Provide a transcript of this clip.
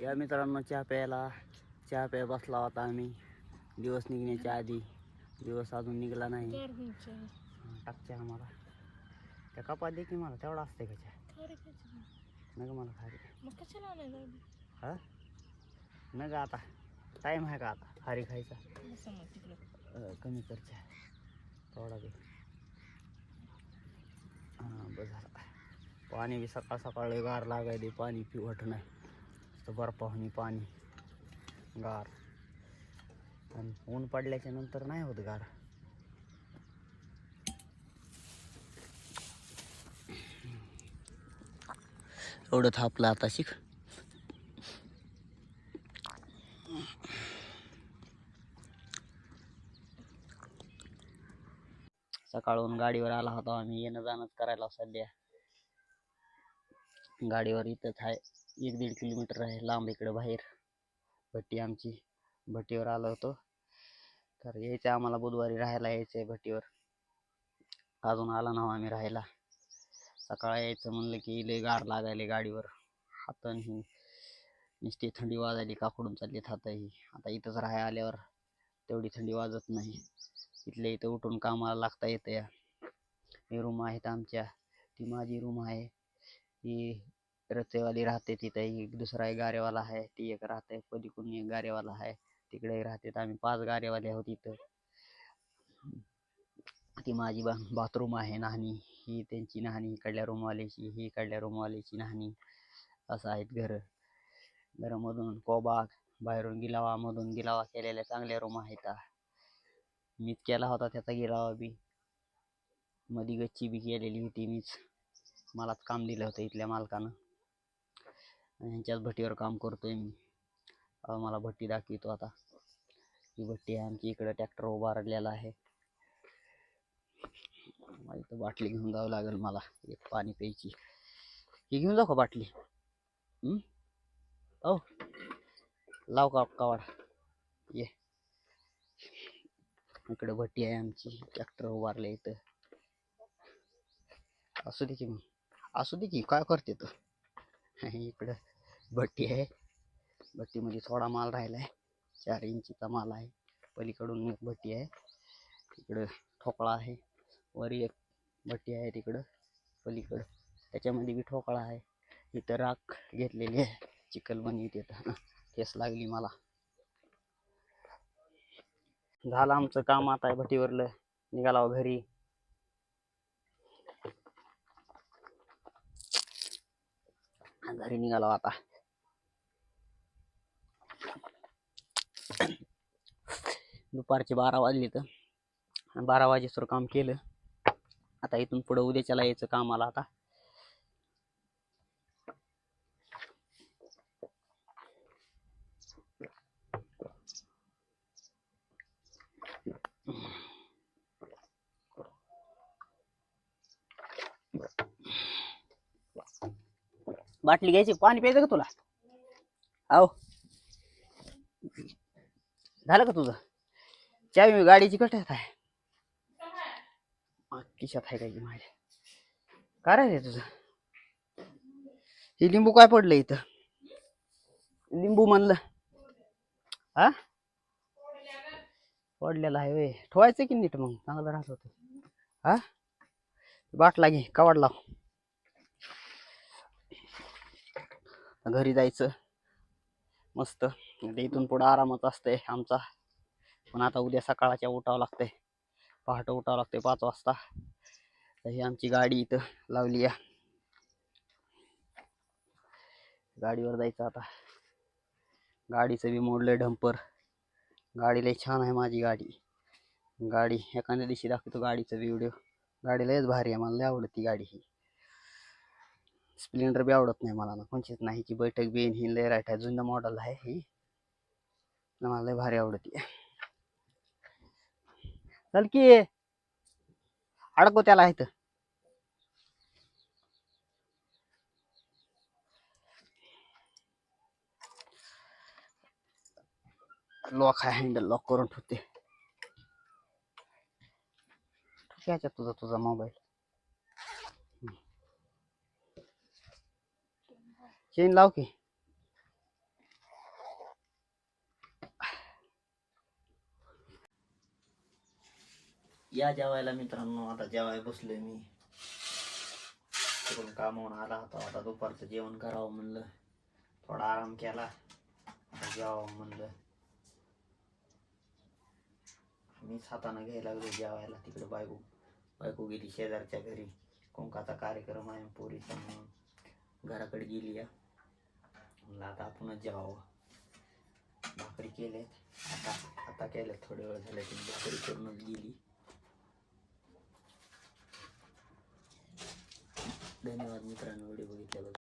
या मित्रांनो चहा प्यायला चहा प्याय बसला होता आम्ही. दिवस निघण्याच्या आधी. दिवस अजून निघला नाही. टाक चहा मला. त्या कपात दे की मला तेवढा असते का चहा? नग मला खारी हा? नग आता. टाईम आहे का आता? खारी खायचा. कमी कर चहा. थोडा दे. हां बस झाला. पाणी बी सकाळ सकाळ गार लागायले पाणी पिवट नाही. तर बर्फावणी पाणी. गार. आणि ऊन पडल्याच्या नंतर नाही होत गार. एवढं थापलं आता शिक. सकाळून गाडीवर आला होता आम्ही. येणं जाणंच करायला सध्या. गाडीवर इथंच आहे. एक दीड किलोमीटर आहे लांब इकडं बाहेर. भट्टी आमची भट्टीवर आलो होतो. तर यायचं आम्हाला बुधवारी राहायला यायचं आहे भट्टीवर. अजून आला ना आम्ही राहायला. सकाळ यायचं म्हणलं की लय गार लागायला गाडीवर. हातान ही नुसती थंडी वाजायली काकडून चालली हातही आता इथंच राहाय आल्यावर तेवढी थंडी वाजत नाही. इथल्या इथं उठून कामाला लागता येतं या हे रूम आहेत आमच्या. ती माझी रूम आहे. ही रचेवाली राहते तिथं एक दुसरा एक गारेवाला आहे ती एक राहते. पलीकडून एक गारेवाला आहे तिकडे राहते. आम्ही पाच गारेवाले आहोत इथं. ती माझी बा बाथरूम आहे नाहणी ही त्यांची नाहणी इकडल्या रूमवाल्याची ही इकडल्या रूमवाल्याची नाहणी असं आहेत घरं. घरामधून कोबाग बाहेरून गिलावामधून गिलावा केलेल्या चांगल्या रूम आहेत. मीच केला होता त्याचा गिलावा बी. मधी गच्ची बी केलेली होती मीच. मलाच काम दिलं होतं इथल्या मालकानं. ह्यांच्याच भट्टीवर काम करतोय मी. मला भट्टी दाखवितो आता. ही भट्टी आहे आमची इकडं ट्रॅक्टर उभारलेला आहे. इथं बाटली घेऊन जावं लागेल मला. एक पाणी प्यायची. ही घेऊन जाऊ का बाटली? हं? हो लाव का ये. इकडं भट्टी आहे आमची. ट्रॅक्टर उभारले इथं. असू दे की मग. असू दे की काय करते तर इकडं भट्टी आहे. भट्टीमध्ये थोडा माल राहिला आहे चार इंचीचा माल आहे. पलीकडून एक भट्टी आहे. इकडं ठोकळा आहे. वर एक भट्टी आहे तिकडं. पलीकडं. त्याच्यामध्ये बी ठोकळा आहे. इथं राख घेतलेली आहे. चिखलबनी तिथं केस लागली मला. झालं आमचं काम आता भट्टीवरलं. निघाला घरी. घरी निघालो आता. दुपारचे बारा वाजले तर बारा वाजेसर काम केलं. आता इथून पुढं उद्याच्याला यायचं कामाला आता. बाटली घ्यायची पाणी प्यायचं का तुला? आहो. झालं का तुझं? चावी मी गाडीची कशात आहे? किशात आहे काय माझ्या काय रे तुझं? हे लिंबू काय पडलं इथं? लिंबू म्हणलं. हा पडलेला आहे वे ठेवायचं की नीट मग? चांगलं राहत होतं. हा बाटला घे कवाड लाव. घरी जायचं. मस्त. म्हणजे इथून पुढं आरामच असतंय आमचा. पण आता उद्या सकाळच्या उठावं लागतंय. पहाटे उठावं लागतंय पाच वाजता. तर ही आमची गाडी इथं लावली आहे गाडीवर जायचं आता. गाडीचं बी मोडलंय डंपर. गाडी लय छान आहे माझी गाडी. गाडी एखाद्या दिवशी दाखवतो गाडीचा व्हिडिओ. गाडी लयच भारी आहे. मला लय आवडती गाडी ही. स्प्लेंडर बी आवडत नाही मला ना. कोणचीच नाही की बैठक बी ही लय राईट आहे जुनं मॉडेल आहे ही. मला लय भारी आवडते. चल की. अडको त्याला आहे लॉक आहे हँडल लॉक करून ठेवते. याच्यात तुझा तुझा मोबाईल चेन लाव की. या जेवायला मित्रांनो आता जेवायला बसलोय मी. तिकडून कामावून आला होता आता दुपारचं जेवण करावं म्हणलं. थोडा आराम केला आता जेवावं म्हणलं. मीच हातानं घ्यायला लागलो जेवायला तिकडे बायको बायको गेली शेजारच्या घरी. कोणकाचा कार्यक्रम आहे पोरीचा म्हणून. घराकडे गेली या. म्हणलं आता आपणच जेवावं. भाकरी केल्यात. आता आता केलं थोडे वेळ झाले की भाकरी करूनच गेली. धन्यवाद मित्रांनो व्हिडिओ बघितल्याबद्दल.